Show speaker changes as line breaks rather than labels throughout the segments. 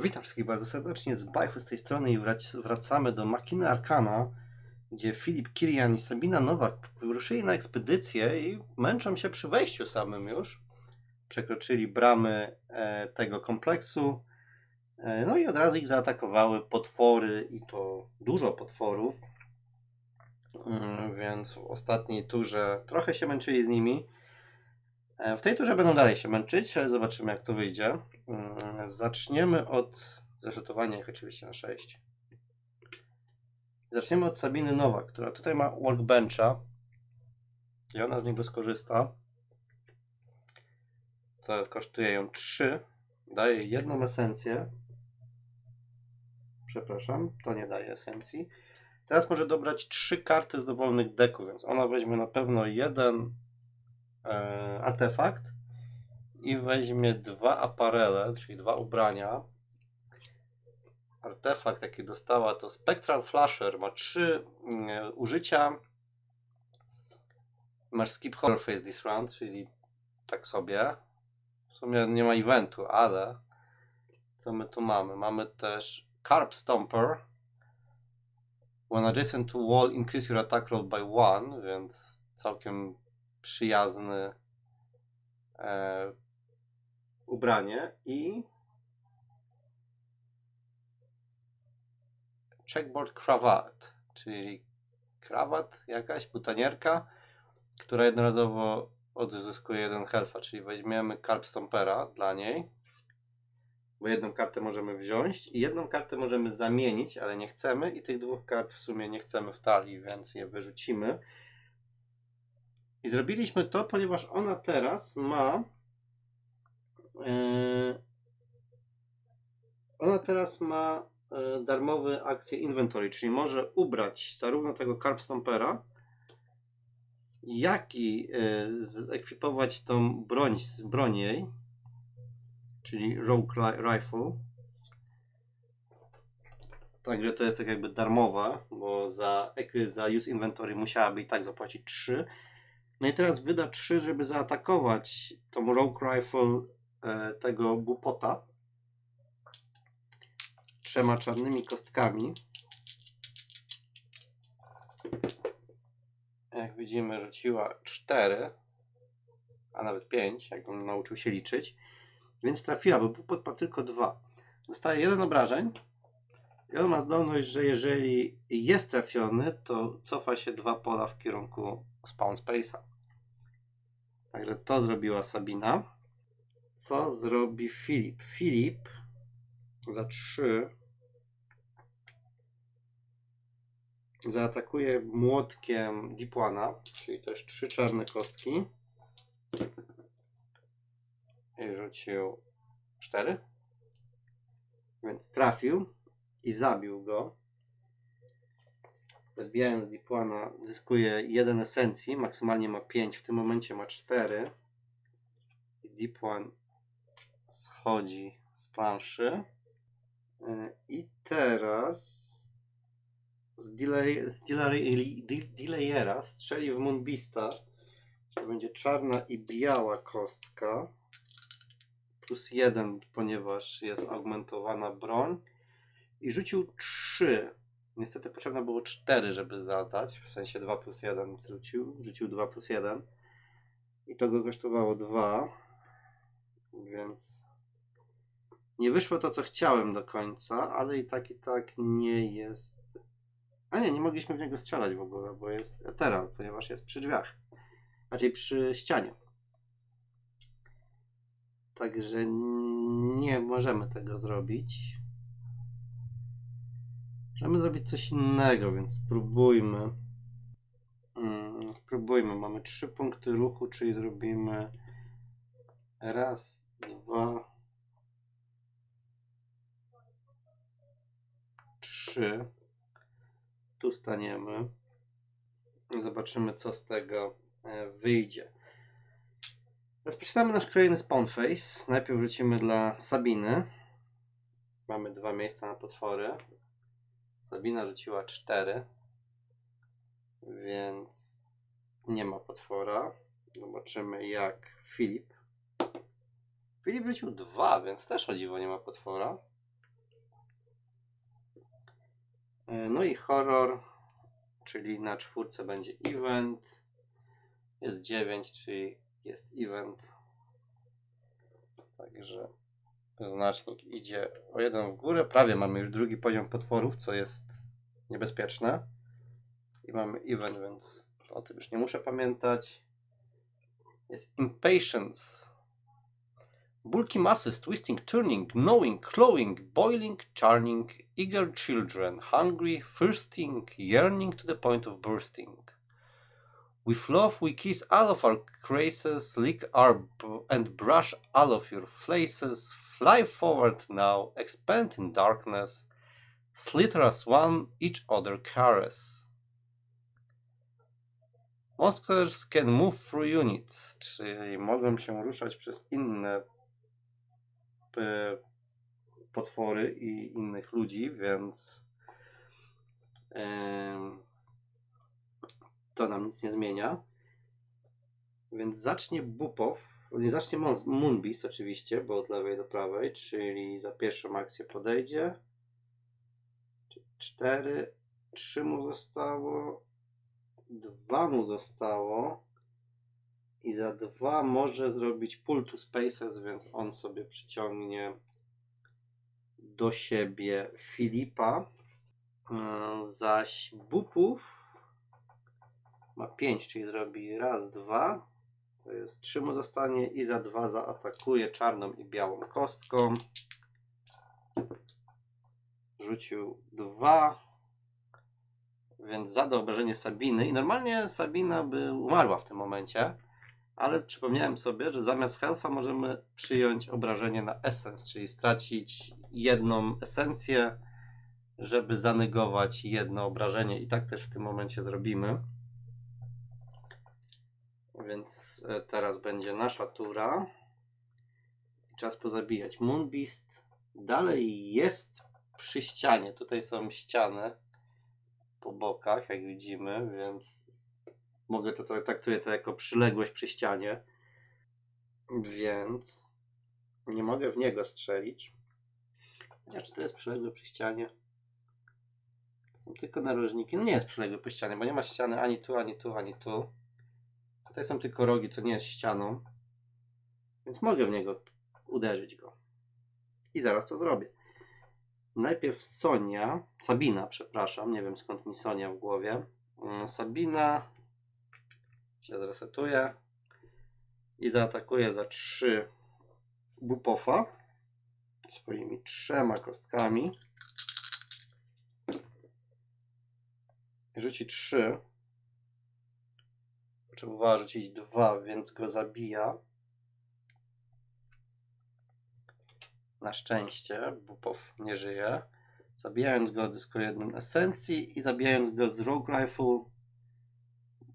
Witam wszystkich bardzo serdecznie z Bajchu z tej strony i wrac- wracamy do Makiny Arkana, gdzie Filip Kirian i Sabina Nowak wyruszyli na ekspedycję i męczą się przy wejściu samym już. Przekroczyli bramy e, tego kompleksu, e, no i od razu ich zaatakowały potwory i to dużo potworów. Mm, Więc w ostatniej turze trochę się męczyli z nimi. E, W tej turze będą dalej się męczyć, ale zobaczymy jak to wyjdzie. Mm, Zaczniemy od zresetowania ich oczywiście na 6. Zaczniemy od Sabiny Nowak, która tutaj ma workbencha i ona z niego skorzysta. To kosztuje ją 3. Daje jedną esencję. Przepraszam, to nie daje esencji. Teraz może dobrać 3 karty z dowolnych deków, więc ona weźmie na pewno jeden artefakt i weźmie dwa aparele, czyli dwa ubrania. Artefakt, jaki dostała, to Spectral Flasher. Ma trzy mm, użycia. Masz skip horror face this round, czyli tak sobie. W sumie nie ma eventu, ale co my tu mamy? Mamy też Carp Stomper. When adjacent to wall, increase your attack roll by one, więc całkiem przyjazny e, ubranie i checkboard krawat, czyli krawat jakaś, butonierka, która jednorazowo odzyskuje jeden helfa, czyli weźmiemy Carp Stompera dla niej, bo jedną kartę możemy wziąć i jedną kartę możemy zamienić, ale nie chcemy i tych dwóch kart w sumie nie chcemy w talii, więc je wyrzucimy. I zrobiliśmy to, ponieważ ona teraz ma Yy, Ona teraz ma e, darmowe akcje inventory, czyli może ubrać zarówno tego Carp Stompera, jak i e, zekwipować tą broń, broń jej, czyli Rogue Ri- Rifle. Także to jest tak jakby darmowa, bo za, za use inventory musiałaby i tak zapłacić 3. No i teraz wyda 3, żeby zaatakować tą Rogue Rifle e, tego bupota trzema czarnymi kostkami. Jak widzimy, rzuciła 4, a nawet 5, jak on nauczył się liczyć. Więc trafiła, bo bupot ma tylko 2. Dostaje jeden obrażeń. I on ma zdolność, że jeżeli jest trafiony, to cofa się dwa pola w kierunku spawn space'a. Także to zrobiła Sabina. Co zrobi Filip? Filip za 3 zaatakuje młotkiem Dipłana, czyli też trzy czarne kostki. I rzucił 4. Więc trafił i zabił go. Zabijając Dipłana zyskuje 1 esencji, maksymalnie ma 5, w tym momencie ma 4. I Dipłan schodzi z planszy. E, I teraz z, delay, z delay, de- delayera strzeli w Moonbeasta. To będzie czarna i biała kostka. Plus jeden, ponieważ jest augmentowana broń. I rzucił 3. Niestety potrzebne było 4, żeby zadać. W sensie 2 plus 1 rzucił. Rzucił 2 plus 1. I to go kosztowało 2. Więc nie wyszło to, co chciałem do końca, ale i tak, i tak nie jest. A nie, nie mogliśmy w niego strzelać w ogóle, bo jest Eteral, ponieważ jest przy drzwiach. Raczej przy ścianie. Także nie możemy tego zrobić. Możemy zrobić coś innego, więc spróbujmy. Mm, spróbujmy. Mamy trzy punkty ruchu, czyli zrobimy raz, dwa, trzy. Tu staniemy. Zobaczymy, co z tego e, wyjdzie. Rozpoczynamy nasz kolejny spawn phase. Najpierw wrócimy dla Sabiny. Mamy dwa miejsca na potwory. Sabina rzuciła 4, więc nie ma potwora. Zobaczymy jak Filip. Filip rzucił 2, więc też o dziwo nie ma potwora. E, no i horror, czyli na czwórce będzie event. Jest 9, czyli jest event. Także znacznik idzie o jeden w górę. Prawie mamy już drugi poziom potworów, co jest niebezpieczne. I mamy event, więc o tym już nie muszę pamiętać. Jest impatience. Bulky masses, twisting, turning, gnawing, clawing, boiling, churning, eager children, hungry, thirsting, yearning to the point of bursting. With love we kiss all of our crazes, lick our and brush all of your faces, fly forward now, expand in darkness, slither as one each other caress. Monsters can move through units, czyli mogą się ruszać przez inne e, potwory i innych ludzi, więc em, to nam nic nie zmienia. Więc zacznie Bupow, zacznie Moonbeast oczywiście, bo od lewej do prawej, czyli za pierwszą akcję podejdzie. Cztery, trzy mu zostało, dwa mu zostało i za dwa może zrobić pull to spaces, więc on sobie przyciągnie do siebie Filipa. Mm, Zaś Bupów ma 5, czyli zrobi raz, dwa. To jest 3 mu zostanie i za dwa zaatakuje czarną i białą kostką. Rzucił dwa. Więc zada obrażenie Sabiny. I normalnie Sabina by umarła w tym momencie. Ale przypomniałem sobie, że zamiast health'a możemy przyjąć obrażenie na essence, czyli stracić jedną esencję, żeby zanegować jedno obrażenie. I tak też w tym momencie zrobimy. Więc e, teraz będzie nasza tura. Czas pozabijać. Moonbeast dalej jest przy ścianie. Tutaj są ściany po bokach, jak widzimy, więc mogę to, traktuję to jako przyległość przy ścianie. Więc nie mogę w niego strzelić. Chociaż to jest przyległe przy ścianie. Są tylko narożniki. No nie jest przyległe przy ścianie, bo nie ma ściany ani tu, ani tu, ani tu. Tutaj są tylko rogi, co nie jest ścianą. Więc mogę w niego uderzyć go. I zaraz to zrobię. Najpierw Sonia, Sabina, przepraszam, nie wiem skąd mi Sonia w głowie. Mm, Sabina się zresetuje i zaatakuje za 3 Bupofa swoimi trzema kostkami. Rzuci 3. Potrzebowała rzucić 2, więc go zabija. Na szczęście Bupow nie żyje. Zabijając go odzyskuje jedną esencji i zabijając go z Rogue Rifle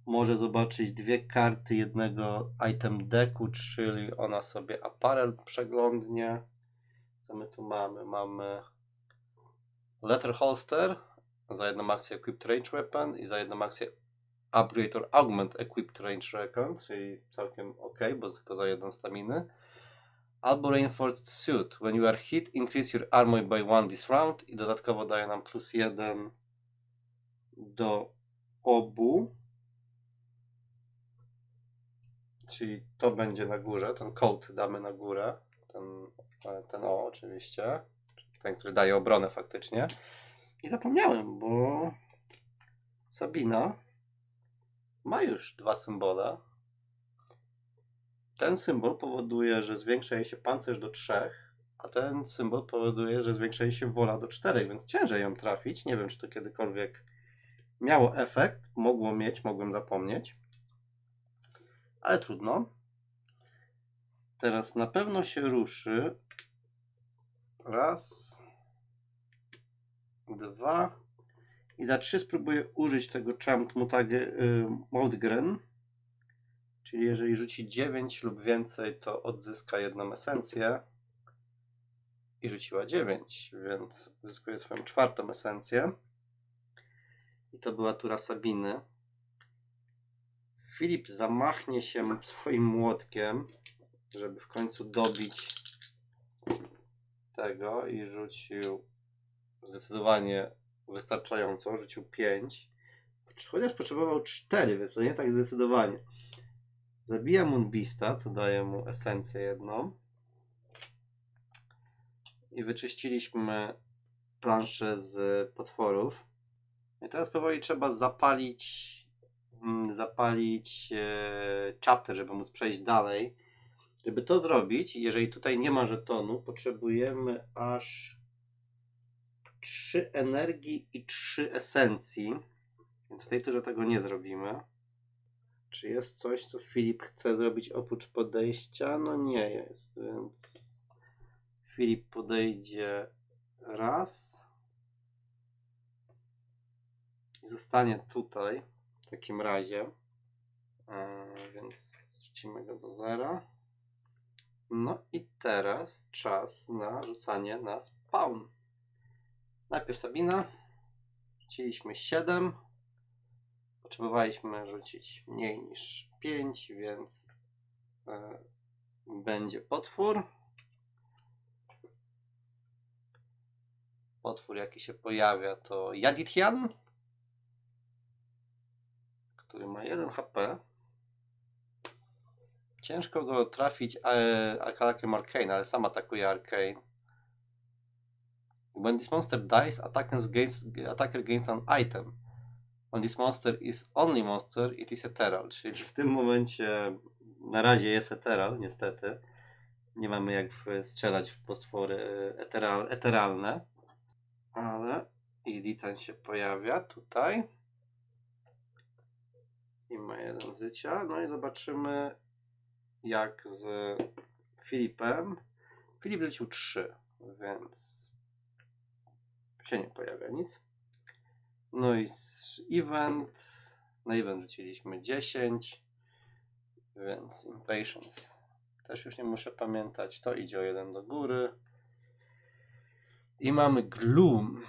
może zobaczyć dwie karty jednego item decku, czyli ona sobie aparel przeglądnie. Co my tu mamy? Mamy Letter Holster za jedną akcję Equipped Range Weapon i za jedną akcję Upgrader Augment Equipped Range Weapon, czyli całkiem ok, bo tylko za jedną staminy. Albo Reinforced Suit. When you are hit, increase your armor by one this round i dodatkowo daje nam plus jeden do obu. Czyli to będzie na górze, ten coat damy na górę, ten, e, ten o oczywiście, ten, który daje obronę faktycznie. I zapomniałem, bo Sabina ma już dwa symbole. Ten symbol powoduje, że zwiększa się pancerz do 3, a ten symbol powoduje, że zwiększa się wola do 4, więc ciężej ją trafić. Nie wiem, czy to kiedykolwiek miało efekt. Mogło mieć, mogłem zapomnieć. Ale trudno. Teraz na pewno się ruszy. Raz. Dwa. I za trzy spróbuję użyć tego Champ Mutage y. Czyli jeżeli rzuci 9 lub więcej, to odzyska jedną esencję. I rzuciła 9, więc zyskuje swoją czwartą esencję. I to była tura Sabiny. Filip zamachnie się swoim młotkiem, żeby w końcu dobić tego i rzucił zdecydowanie wystarczająco, rzucił 5. Chociaż potrzebował 4, więc to nie tak zdecydowanie. Zabija Moonbeasta, co daje mu esencję jedną. I wyczyściliśmy planszę z potworów. I teraz powoli trzeba zapalić mm, zapalić e, chapter, żeby móc przejść dalej. Żeby to zrobić, jeżeli tutaj nie ma żetonu, potrzebujemy aż 3 energii i 3 esencji. Więc w tej turze tego nie zrobimy. Czy jest coś, co Filip chce zrobić oprócz podejścia? No nie jest, więc Filip podejdzie raz i zostanie tutaj w takim razie. Yy, więc rzucimy go do zera. No i teraz czas na rzucanie na spawn. Najpierw Sabina. Rzuciliśmy 7. Potrzebowaliśmy rzucić mniej niż 5, więc e, będzie potwór. Potwór, jaki się pojawia, to Jadithian, który ma 1 HP. Ciężko go trafić e, atakiem Arcane, ale sam atakuje Arcane. When this monster dies, attacker gains, attacker gains an item. When this monster is only monster, it is ethereal. Czyli w tym momencie na razie jest ethereal, niestety. Nie mamy jak strzelać w potwory e, eteral, eteralne. Ale Ilitan się pojawia tutaj. I ma jeden życia. No i zobaczymy jak z Filipem. Filip rzucił 3, więc się nie pojawia nic. No i event. Na event rzuciliśmy 10, więc impatience. Też już nie muszę pamiętać. To idzie o jeden do góry. I mamy gloom.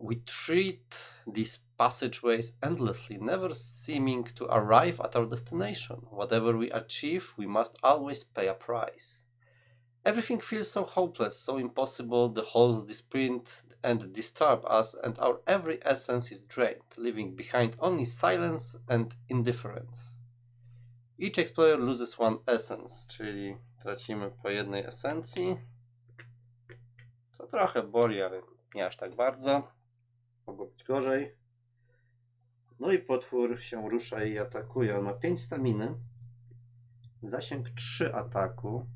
We treat these passageways endlessly, never seeming to arrive at our destination. Whatever we achieve, we must always pay a price. Everything feels so hopeless, so impossible, the holes disprint and disturb us, and our every essence is drained, leaving behind only silence and indifference. Each explorer loses one essence, czyli tracimy po jednej esencji. To trochę boli, ale nie aż tak bardzo. Mogło być gorzej. No i potwór się rusza i atakuje. On ma 5 staminy. Zasięg 3 ataku.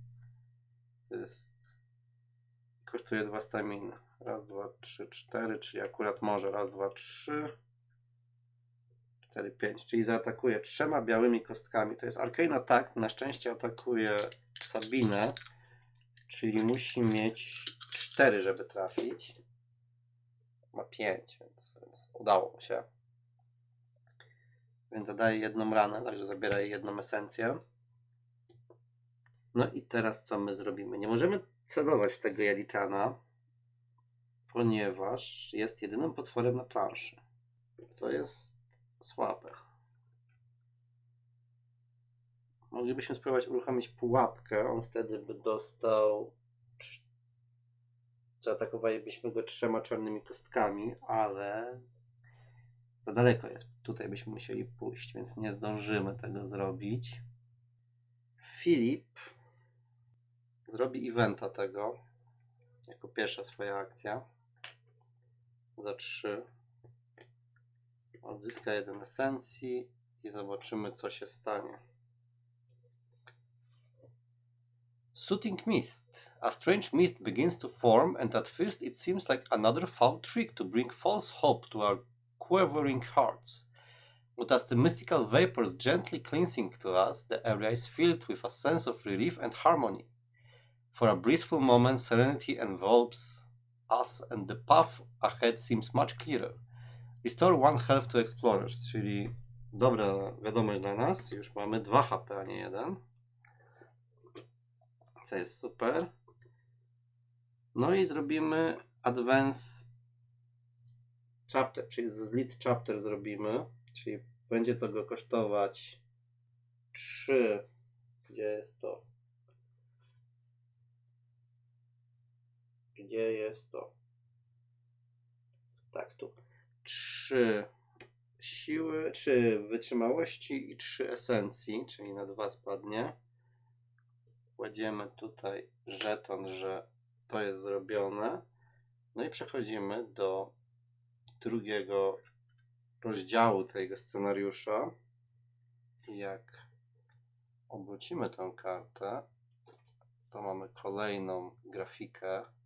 To jest. Kosztuje 2 staminy. Raz, dwa, trzy, cztery, czyli akurat może. Raz, dwa, trzy. 4, 5, czyli zaatakuje trzema białymi kostkami. To jest Arcane Attack. Na szczęście atakuje Sabinę, czyli musi mieć 4, żeby trafić. Ma 5, więc, więc udało mu się. Więc zadaje jedną ranę, także zabiera jej jedną esencję. No i teraz co my zrobimy? Nie możemy celować w tego Jaditana, ponieważ jest jedynym potworem na planszy. Co jest słabe. Moglibyśmy spróbować uruchomić pułapkę. On wtedy by dostał. Zaatakowalibyśmy go trzema czarnymi kostkami, ale za daleko jest. Tutaj byśmy musieli pójść, więc nie zdążymy tego zrobić. Filip zrobi eventa tego jako pierwsza swoja akcja za 3 odzyska jeden esencji i zobaczymy co się stanie. Soothing Mist. A strange mist begins to form, and at first it seems like another foul trick to bring false hope to our quivering hearts. But as the mystical vapors gently cleansing to us, the area is filled with a sense of relief and harmony. For a blissful moment, serenity envelops us, and the path ahead seems much clearer. Restore one health to explorers, czyli dobra wiadomość dla nas. Już mamy 2 HP, a nie 1. Co jest super. No i zrobimy advance chapter, czyli lead chapter zrobimy. Czyli będzie to go kosztować 3. Gdzie jest to? Gdzie jest to? Tak, tu. 3 siły, 3 wytrzymałości i 3 esencji, czyli na 2 spadnie. Kładziemy tutaj żeton, że to jest zrobione. No i przechodzimy do drugiego rozdziału tego scenariusza. Jak obrócimy tę kartę, to mamy kolejną grafikę.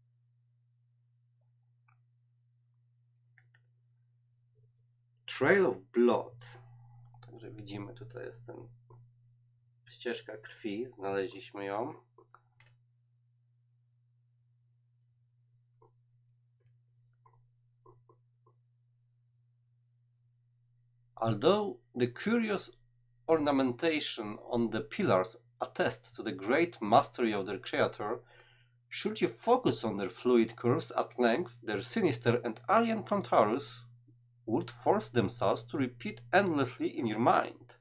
Trail of Blood. Także widzimy, tutaj jest ten ścieżka krwi, znaleźliśmy ją. Although the curious ornamentation on the pillars attest to the great mastery of their creator, should you focus on their fluid curves at length, their sinister and alien contours would force themselves to repeat endlessly in your mind.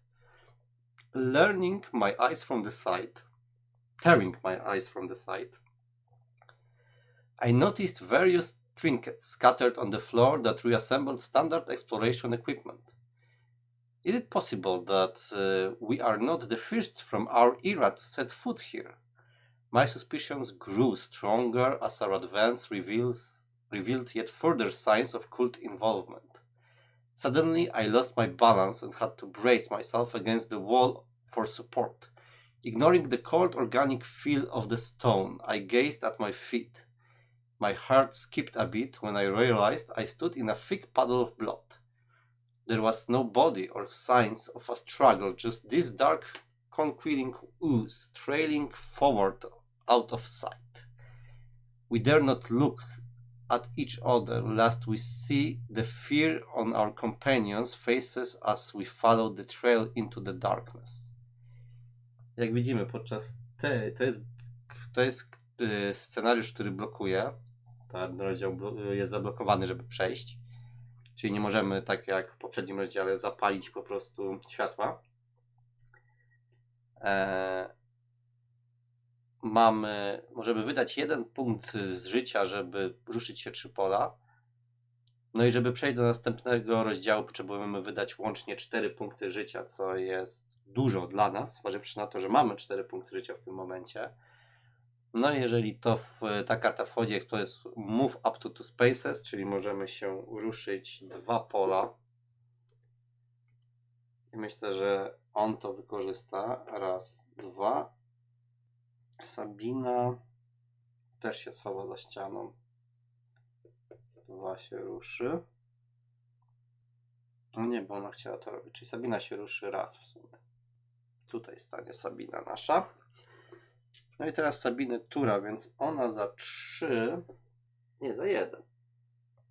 Learning my eyes from the side, tearing my eyes from the side. I noticed various trinkets scattered on the floor that reassembled standard exploration equipment. Is it possible that uh, we are not the first from our era to set foot here? My suspicions grew stronger as our advance reveals, revealed yet further signs of cult involvement. Suddenly, I lost my balance and had to brace myself against the wall for support. Ignoring the cold organic feel of the stone, I gazed at my feet. My heart skipped a beat when I realized I stood in a thick puddle of blood. There was no body or signs of a struggle, just this dark, concealing ooze trailing forward out of sight. We dare not look at each other lest we see the fear on our companions' faces as we follow the trail into the darkness. Jak widzimy podczas tej, to jest, to jest y, scenariusz, który blokuje. Ten rozdział blo- jest zablokowany, żeby przejść. Czyli nie możemy, tak jak w poprzednim rozdziale, zapalić po prostu światła. Eee, mamy, możemy wydać jeden punkt z życia, żeby ruszyć się trzy pola. No i żeby przejść do następnego rozdziału, potrzebujemy wydać łącznie 4 punkty życia, co jest dużo dla nas, zważywszy na to, że mamy 4 punkty życia w tym momencie. No i jeżeli to w, ta karta wchodzi, to jest Move up to two spaces, czyli możemy się ruszyć dwa pola. I myślę, że on to wykorzysta. Raz, dwa. Sabina też się schowa za ścianą. Dwa się ruszy. No nie, bo ona chciała to robić. Czyli Sabina się ruszy raz w sumie. Tutaj stanie Sabina nasza. No i teraz Sabiny tura, więc ona za 3. Nie, za 1.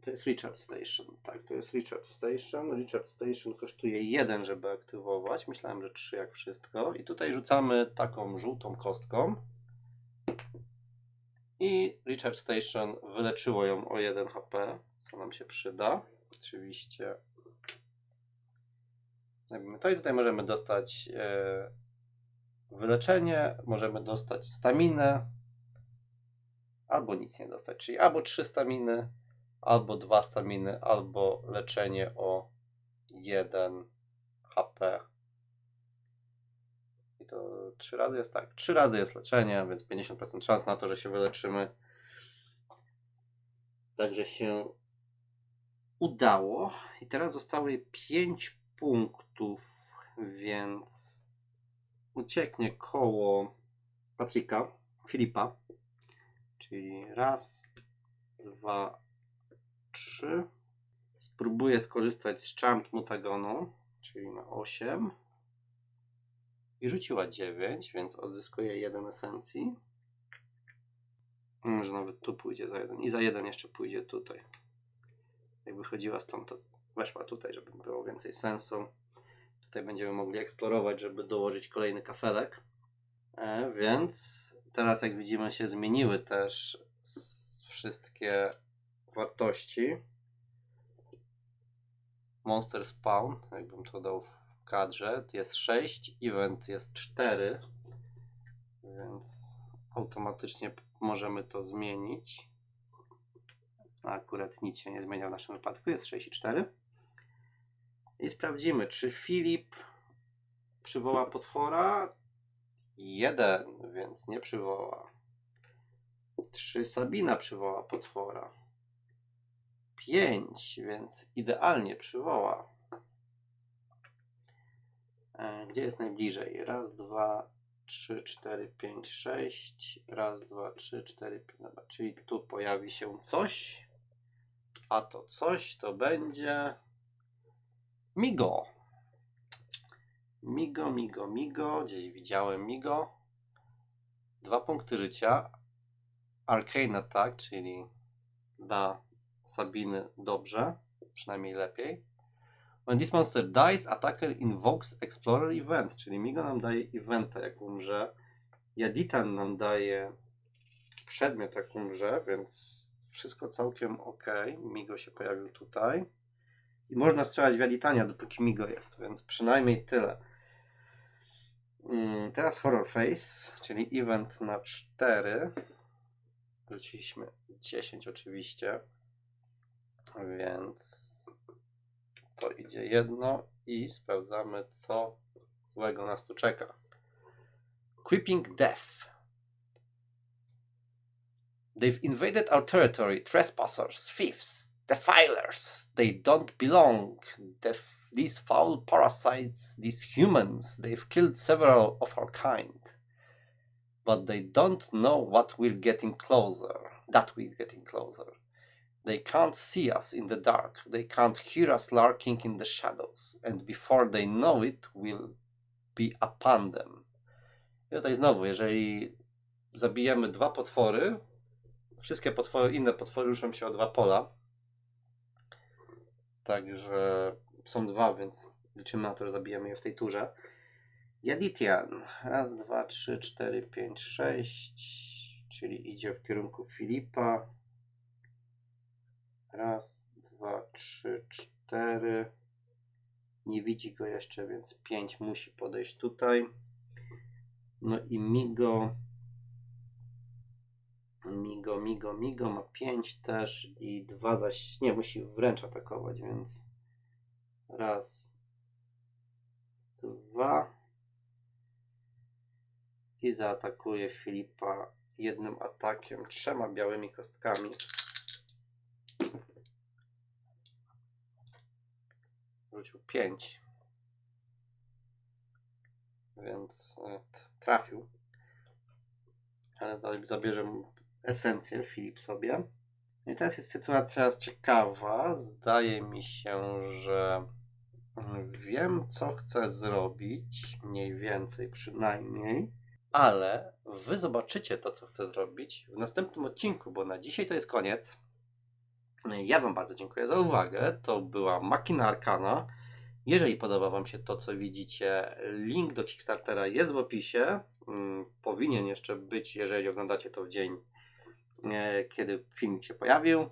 To jest Richard Station. Tak, to jest Richard Station. Richard Station kosztuje 1, żeby aktywować. Myślałem, że 3 jak wszystko. I tutaj rzucamy taką żółtą kostką. I Richard Station wyleczyło ją o 1 HP, co nam się przyda. Oczywiście. To i tutaj możemy dostać e, wyleczenie, możemy dostać staminę, albo nic nie dostać, czyli albo 3 staminy, albo 2 staminy, albo leczenie o 1 HP. To 3 razy jest tak. 3 razy jest leczenie, więc 50% szans na to, że się wyleczymy. Także się udało. I teraz zostało jej 5 punktów, więc ucieknie koło Patryka, Filipa. Czyli raz, dwa, trzy. Spróbuję skorzystać z Charmed Mutagonu, czyli na 8. I rzuciła 9, więc odzyskuje 1 esencji. Może nawet tu pójdzie za jeden. I za jeden jeszcze pójdzie tutaj. Jak wychodziła stąd, to weszła tutaj, żeby było więcej sensu. Tutaj będziemy mogli eksplorować, żeby dołożyć kolejny kafelek. E, więc teraz, jak widzimy, się zmieniły też wszystkie wartości. Monster Spawn, jakbym to dał w kadrze, jest 6, event jest 4, więc automatycznie możemy to zmienić. Akurat nic się nie zmienia w naszym wypadku, jest 64. I sprawdzimy, czy Filip przywoła potwora. Jeden, więc nie przywoła. Trzy Sabina przywoła potwora. Pięć, więc idealnie przywoła. E, Gdzie jest najbliżej? Raz, dwa, trzy, cztery, pięć, sześć. Raz, dwa, trzy, cztery, pięć. Dobra, czyli tu pojawi się coś. A to coś to będzie. Migo. Migo, migo, migo. Gdzieś widziałem migo. Dwa punkty życia. Arcane Attack, czyli dla Sabiny dobrze. Przynajmniej lepiej. When this monster dies, attacker invokes Explorer Event, czyli Migo nam daje eventa jak umrze. Jaditan nam daje przedmiot jak umrze, więc wszystko całkiem ok. Migo się pojawił tutaj. I można strzelać w Jaditania, dopóki Migo jest, więc przynajmniej tyle. Mm, Teraz Horror Face, czyli event na 4. Rzuciliśmy 10 oczywiście, więc to idzie jedno i sprawdzamy, co złego nas tu czeka. Creeping Death. They've invaded our territory, trespassers, thieves, defilers. They don't belong. Def- these foul parasites, these humans, they've killed several of our kind. But they don't know what we're getting closer. That we're getting closer. They can't see us in the dark. They can't hear us lurking in the shadows. And before they know it, we'll be upon them. I tutaj znowu, jeżeli zabijemy dwa potwory, wszystkie potwory, inne potwory ruszą się o dwa pola. Także są dwa, więc liczymy na to, że zabijemy je w tej turze. Jaditian. Raz, dwa, trzy, cztery, pięć, sześć. Czyli idzie w kierunku Filipa. Raz, dwa, trzy, cztery. Nie widzi go jeszcze, więc pięć musi podejść tutaj. No i Migo. Migo, Migo, Migo ma 5 też i dwa zaś nie musi wręcz atakować, więc raz, dwa i zaatakuje Filipa jednym atakiem, trzema białymi kostkami. Rzucił 5, więc e, trafił. Ale za- zabierze mu esencję Filip sobie. I teraz jest sytuacja ciekawa. Zdaje mi się, że wiem, co chcę zrobić, mniej więcej przynajmniej, ale wy zobaczycie to, co chcę zrobić w następnym odcinku, bo na dzisiaj to jest koniec. Ja Wam bardzo dziękuję za uwagę. To była Makina Arkana. Jeżeli podoba Wam się to, co widzicie, link do Kickstartera jest w opisie. Mm, Powinien jeszcze być, jeżeli oglądacie to w dzień, e, kiedy film się pojawił.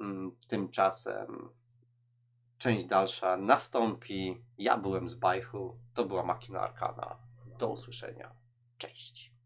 Mm, Tymczasem część dalsza nastąpi. Ja byłem z Bajchu. To była Makina Arkana. Do usłyszenia. Cześć.